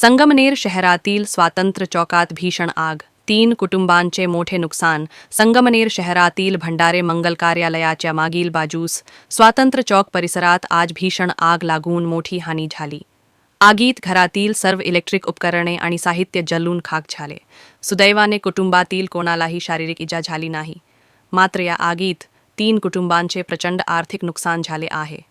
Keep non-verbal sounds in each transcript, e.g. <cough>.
संगमनेर शहरातील स्वातंत्र्य चौकात भीषण आग तीन कुटुंबांचे मोठे नुकसान संगमनेर शहरातील भंडारे मंगल कार्यालयाच्या मागील बाजूस स्वातंत्र्य चौक परिसरात आज भीषण आग लागून मोठी हानी झाली. आगीत घरातील सर्व इलेक्ट्रिक उपकरणे आणि साहित्य जलून खाक झाले. सुदैवाने कुटुंबातील कोणालाही शारीरिक इजा झाली नाही. मात्र या आगीत तीन कुटुंबांचे प्रचंड आर्थिक नुकसान झाले आहे.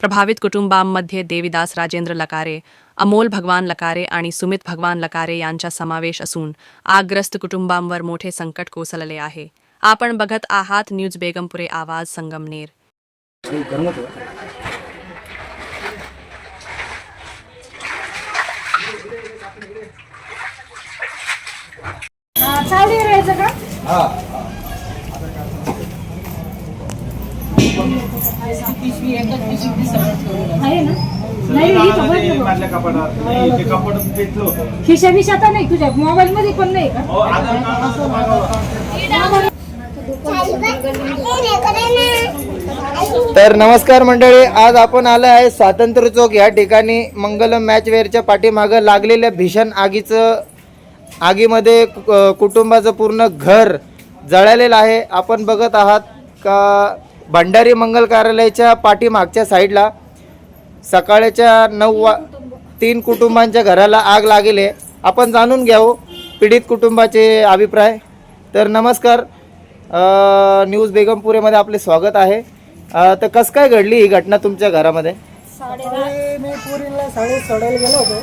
प्रभावित कुटुंबांमध्ये देविदास राजेंद्र लकारे अमोल भगवान लकारे आणि सुमित भगवान लकारे यांचा समावेश असून आगग्रस्त कुटुंबांवर मोठे संकट कोसळले आहे. आपण बघत आहात न्यूज बेगमपुरे आवाज संगमनेर. हा, चावडी राहायचं का? ना? नाही ना कपाटात. खिशा बिशा तर नाही तुझ्या मोबाईल मध्ये पण नाही का? हो. तर नमस्कार मंडळी आज आपण आलो आहे स्वातंत्र्य चौक या ठिकाणी मंगलम मॅच वेअरच्या पाठीमागं लागलेल्या भीषण आगीचं आगीमध्ये कुटुंबाचं पूर्ण घर जळालेलं आहे. आपण बघत आहात का भंडारी मंगल कार्यालयाच्या पाठीमागच्या साईडला सकाळच्या नऊ वा तीन कुटुंबांच्या घराला आग लागेल आहे. आपण जाणून घ्यावं पीडित कुटुंबाचे अभिप्राय. तर नमस्कार न्यूज बेगमपुरेमध्ये आपले स्वागत आहे. तर कसं काय घडली ही घटना तुमच्या घरामध्ये? मी पुरीला साडे सोडायला गेलो होतो.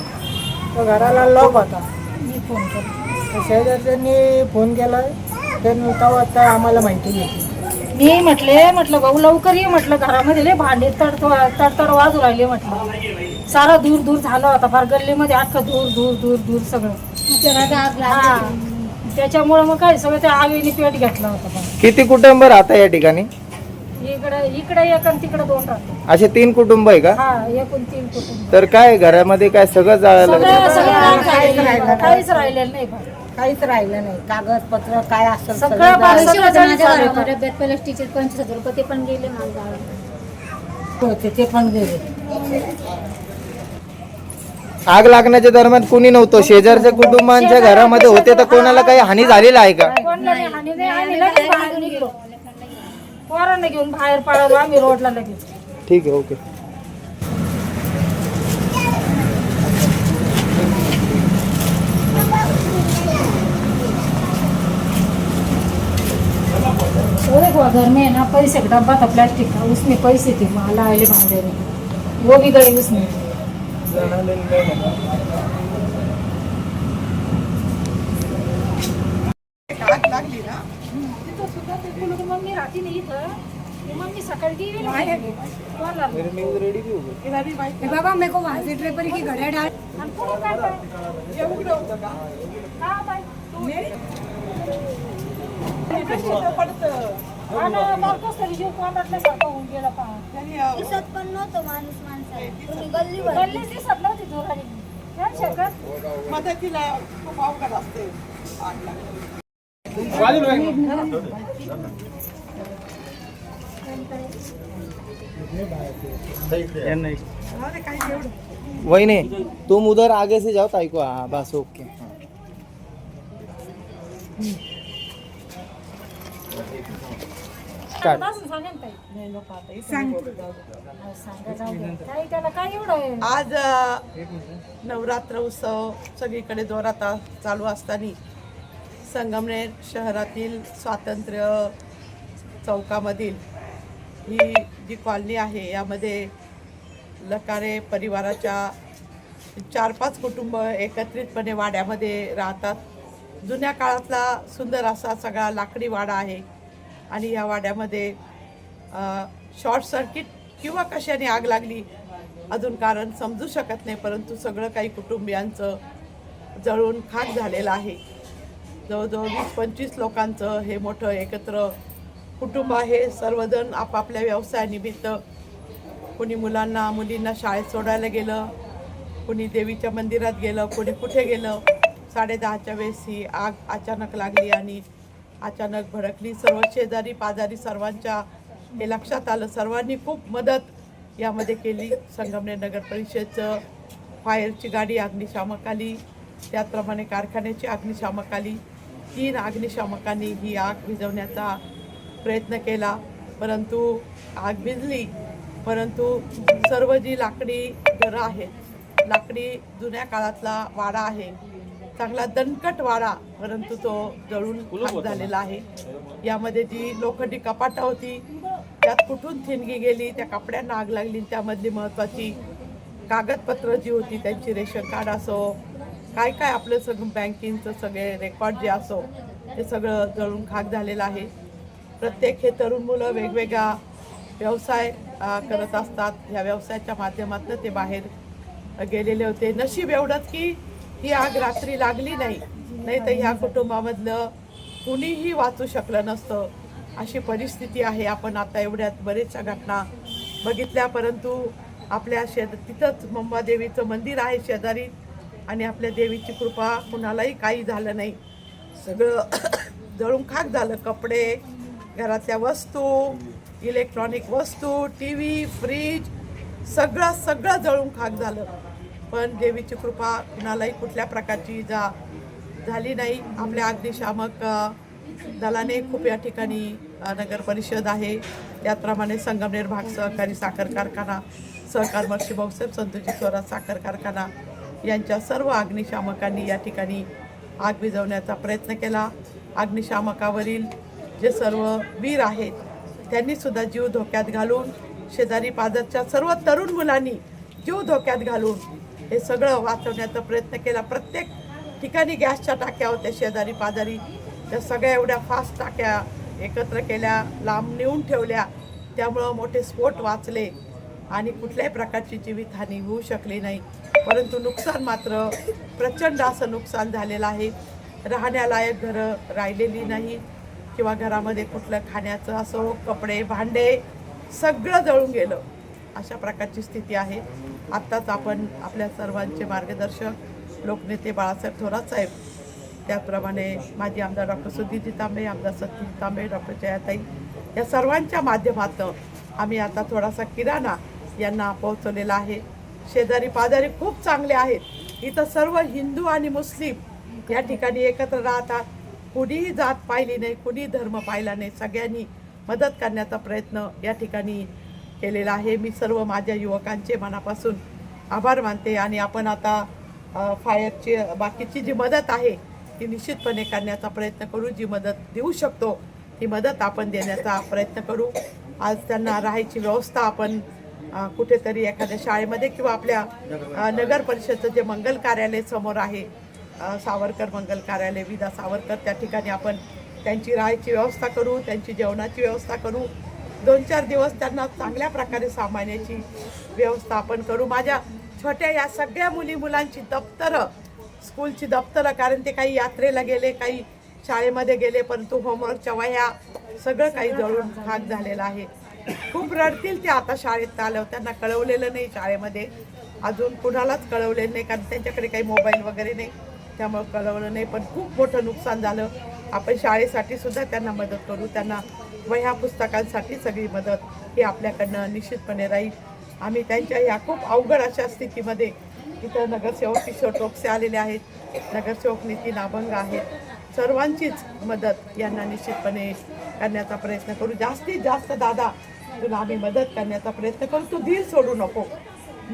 तो घराला लॉक होता. मी फोन केला. शेजारच्यांनी फोन केला. त्यांनी तेव्हा काय आम्हाला माहिती घेतली मी म्हटले म्हटलं भाऊ लवकर ये म्हटलं घरामध्ये लय भांडे तडतड तडतड वाजू राहिले म्हटलं. सारा दूर दूर झाला होता फार गल्लीमध्ये अख्खं दूर दूर दूर दूर सगळं. हा. त्याच्यामुळे मग काय सगळं त्या आगीने पेट घेतला होता. किती कुटुंब राहता या ठिकाणी? इकडे इकडे एक आणि तिकडे दोन राहतो असे तीन कुटुंब आहे का हा एकूण तीन कुटुंब तर काय घरामध्ये काय सगळं जाळायला लागलं सगळं सगळं काहीच राहिलं काहीच राहिलेलं नाही बा. काहीच राहिलं नाही कागदपत्र काय असेल सगळं बा- पैसे सगळं होते झालं माझ्या सगळं. घरामध्ये बेत पलस्टीचे पंचवीस हजार रुपये ते पण गेले माझ्या होते ते पण गेले आग लागण्याच्या दरम्यान कुणी नव्हतं शेजारच्या कुटुंबांच्या घरामध्ये होते तर कोणाला काही हानी झालेला आहे का कोणाला हानी नाही आम्ही लगेच बाहेर निघलो पोरांना घेऊन बाहेर पळालो आम्ही रोडला लगेच. ठीक आहे ओके. वो घर में ना पैसे का डब्बा था प्लास्टिक का उसमें पैसे थे माला आए भांडे वो भी गए उसमें ती मम्मी सकाळी टीव्ही कोणाला बाबा मेरे को वहाँ से ड्रेपर की घड़िया डाल। आणि पुढं काय काय? का बाई? आणि मारतोच तरी जीव कोणातल्या सारखा होऊन गेला पहा. दिसत पण नव्हतं माणूस माणसाला तुम्ही गल्लीवर गल्लीच दिसत नव्हती जोराने. या शकत मदतीला खूप अवघड असते वही तुम उधर आगे से जाओ ताई को हाँ बस ओके? आज नवरात्र उत्सव सगळीकडे जोरात चालू असताना संगमनेर शहरातील स्वातंत्र्य चौकामधील ही जी कॉलनी आहे यामध्ये लकारे परिवाराच्या चार पाच कुटुंब एकत्रितपणे वाड्यामध्ये राहतात. जुन्या काळातला सुंदर असा सगळा लाकडी वाडा आहे आणि या वाड्यामध्ये शॉर्ट सर्किट किंवा कशाने आग लागली अजून कारण समजू शकत नाही परंतु सगळं काही कुटुंबियांचं जळून खाक झालेलं आहे. जवळजवळ वीस पंचवीस लोकांचं हे मोठं एकत्र कुटुंब आहे सर्वजण आपापल्या व्यवसायानिमित्त कोणी मुलांना मुलींना शाळेत सोडायला गेलं कोणी देवीच्या मंदिरात गेलं कोणी कुठे गेलं. साडेदहाच्या वेळेस ही आग अचानक लागली आणि अचानक भडकली. सर्व शेजारी पाजारी सर्वांच्या हे लक्षात आलं. सर्वांनी खूप मदत यामध्ये केली. संगमनेर नगर परिषदचं फायरची गाडी अग्निशामक आली. त्याचप्रमाणे कारखान्याची अग्निशामक आली. तीन अग्निशामकांनी ही आग विझवण्याचा प्रयत्न केला परंतु आग विझली परंतु सर्व जी लाकडी घरं आहेत लाकडी जुन्या काळातला वाडा आहे चांगला दणकट वाडा परंतु तो जळून झालेला आहे. यामध्ये जी लोखंडी कपाटं होती त्यात कुठून थिणगी गेली त्या कपड्यांना आग लागली त्यामधली महत्त्वाची कागदपत्र जी होती त्यांची रेशन कार्ड असो काय काय आपलं सगळं बँकिंगचं सगळे रेकॉर्ड जे असो ते सगळं जळून खाक झालेलं आहे. प्रत्येक हे तरुण मुलं वेगवेगळा व्यवसाय करत असतात. ह्या व्यवसायाच्या माध्यमातून ते बाहेर गेलेले होते. नशीब एवढंच की ही आग रात्री लागली नाही. नाही तर ह्या कुटुंबामधलं कुणीही वाचू शकलं नसतं. अशी परिस्थिती आहे. आपण आता एवढ्यात बरेचशा घटना बघितल्या परंतु आपल्या शेत तिथंच मुंबादेवीचं मंदिर आहे शेजारी आणि आपल्या देवीची कृपा कुणालाही काही झालं नाही. सगळं <coughs> जळून खाक झालं. कपडे घरातल्या वस्तू इलेक्ट्रॉनिक वस्तू टी व्ही फ्रीज सगळं सगळं जळून खाक झालं. पण देवीची कृपा कुणालाही कुठल्या प्रकारची जा झाली नाही. आपल्या अग्निशामक दलाने खूप या ठिकाणी नगर परिषद आहे. त्याचप्रमाणे संगमनेर भाग सहकारी साखर कारखाना सहकार मर्शी भाऊसाहेब संतोषी स्वराज साखर कारखाना यांच्या सर्व अग्निशामकांनी या ठिकाणी आग विझवण्याचा प्रयत्न केला. अग्निशामकावरील जे सर्व वीर आहेत त्यांनी सुद्धा जीव धोक्यात घालून शेजारी पाजरच्या सर्व तरुण मुलांनी जीव धोक्यात घालून हे सगळं वाचवण्याचा प्रयत्न केला. प्रत्येक ठिकाणी गॅसच्या टाक्या होत्या शेजारी पाजारी. त्या सगळ्या एवढ्या फास्ट टाक्या एकत्र केल्या लांब नेऊन ठेवल्या. त्यामुळं मोठे स्फोट वाचले आणि कुठल्याही प्रकारची जीवितहानी होऊ शकली नाही. परंतु नुकसान मात्र प्रचंड असं नुकसान झालेलं आहे. राहण्यालायक घरं राहिलेली नाही किंवा घरामध्ये कुठलं खाण्याचं असो कपडे भांडे सगळं जळून गेलं. अशा प्रकारची स्थिती आहे. आत्ताच आपण आपल्या सर्वांचे मार्गदर्शक लोकनेते बाळासाहेब थोरात साहेब. त्याचप्रमाणे माजी आमदार डॉक्टर सुधीरजी तांबे आमदार सतीश तांबे डॉक्टर जयाताई या सर्वांच्या माध्यमातून आम्ही आता थोडासा किराणा यांना पोहोचवलेला आहे. शेजारी पाजारी खूप चांगले आहेत. इथं सर्व हिंदू आणि मुस्लिम या ठिकाणी एकत्र राहतात. कुणीही जात पाहिली नाही कुणी धर्म पाहिला नाही सगळ्यांनी मदत करण्याचा प्रयत्न या ठिकाणी केलेला आहे. मी सर्व माझ्या युवकांचे मनापासून आभार मानते आणि आपण आता फायरची बाकीची जी मदत आहे ती निश्चितपणे करण्याचा प्रयत्न करू. जी मदत देऊ शकतो ती मदत आपण देण्याचा प्रयत्न करू. आज त्यांना राहायची व्यवस्था आपण कुठेतरी एखाद्या शाळेमध्ये किंवा आपल्या नगर परिषदचं जे मंगल कार्यालय समोर आहे सावरकर मंगल कार्यालय विदा सावरकर त्या ठिकाणी आपण त्यांची राहायची व्यवस्था करू त्यांची जेवणाची व्यवस्था करू. दोन चार दिवस त्यांना चांगल्या प्रकारे सामान्याची व्यवस्था आपण करू. माझ्या छोट्या या सगळ्या मुली मुलांची दप्तरं स्कूलची दप्तरं कारण ते काही यात्रेला गेले काही शाळेमध्ये गेले परंतु होमवर्कच्या वह्या सगळं काही जळून भाग झालेलं आहे. खूप रडतील ते आता शाळेत आलं त्यांना कळवलेलं नाही शाळेमध्ये. अजून कुणालाच कळवलेलं नाही कारण त्यांच्याकडे काही मोबाईल वगैरे नाही. त्यामुळं कळवलं नाही पण खूप मोठं नुकसान झालं. आपण शाळेसाठी सुद्धा त्यांना मदत करू त्यांना वह्या पुस्तकांसाठी सगळी मदत ही आपल्याकडनं निश्चितपणे राहील. आम्ही त्यांच्या या खूप अवघड अशा स्थितीमध्ये इथं नगरसेवक किशोर टोपसे आलेले आहेत. नगरसेवक नितीन अभंग आहेत. सर्वांचीच मदत यांना निश्चितपणे करण्याचा प्रयत्न करू. जास्तीत जास्त दादा तुला आम्ही मदत करण्याचा प्रयत्न करू. तू धीर सोडू नको.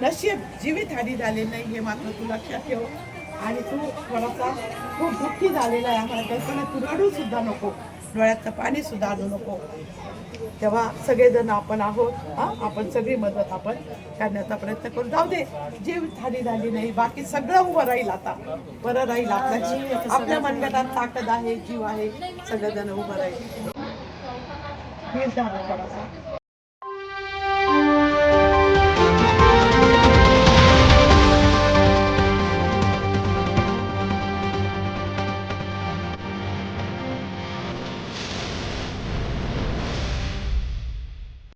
नशीब जीवितहानी झाले नाही हे मात्र तू लक्षात ठेव. आणि तू थोडासा खूप दुःखी झालेला आहे. आम्हाला कल्पना तू रडू सुद्धा नको. डोळ्यातलं पाणी सुद्धा आणू नको. तेव्हा सगळेजण आपण आहोत. हा आपण सगळी मदत आपण करण्याचा प्रयत्न करू. जाऊ दे जीव हानी झाली नाही बाकी सगळं उभं राहील आता. बरं राहील आपल्या आपल्या मनगटात ताकद आहे जीव आहे. सगळेजण उभं राहील. थोडासा.